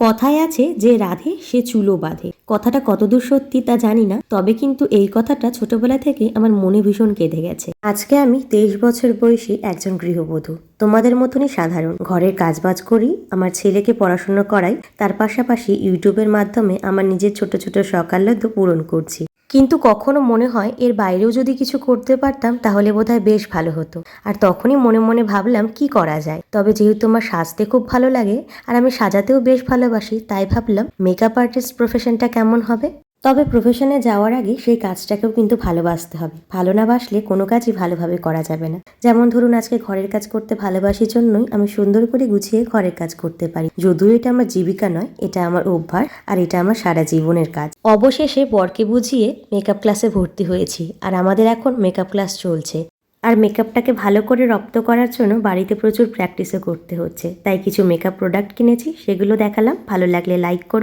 কথায় আছে যে রাধে, সে চুলো বাঁধে। কথাটা কতদূর সত্যি তা জানি না, তবে কিন্তু এই কথাটা ছোটবেলা থেকে আমার মনে ভীষণ কেঁদে গেছে। আজকে আমি তেইশ বছর বয়সী একজন গৃহবধূ। তোমাদের মতনই সাধারণ। ঘরের কাজবাজ করি, আমার ছেলেকে পড়াশোনা করাই, তার পাশাপাশি ইউটিউবের মাধ্যমে আমার নিজের ছোট ছোট সকাল পূরণ করছি। কিন্তু কখনো মনে হয় এর বাইরেও যদি কিছু করতে পারতাম, তাহলে বোধহয় বেশ ভালো হতো। আর তখনই মনে মনে ভাবলাম, কি করা যায়? তবে যেহেতু আমার সাজতে খুব ভালো লাগে, আর আমি সাজাতেও বেশ ভালোবাসি, তাই ভাবলাম মেকআপ আর্টিস্ট প্রফেশনটা কেমন হবে? তবে প্রফেশনে যাওয়ার আগে সেই কাজটাকেও কিন্তু ভালোবাসতে হবে। ভালো না বাসলে কোনো কাজই ভালোভাবে করা যাবে না। যেমন ধরুন, আজকে ঘরের কাজ করতে ভালোবাসি জন্যই আমি সুন্দর করে গুছিয়ে ঘরের কাজ করতে পারি। যদিও এটা আমার জীবিকা নয়, এটা আমার অভ্যাস আর এটা আমার সারা জীবনের কাজ। অবশেষে বরকে বুঝিয়ে মেকআপ ক্লাসে ভর্তি হয়েছি আর আমাদের এখন মেকআপ ক্লাস চলছে। আর মেকআপটাকে ভালো করে রপ্ত করার জন্য বাড়িতে প্রচুর প্র্যাকটিসও করতে হচ্ছে। তাই কিছু মেকআপ প্রোডাক্ট কিনেছি, সেগুলো দেখালাম। ভালো লাগলে লাইক করো।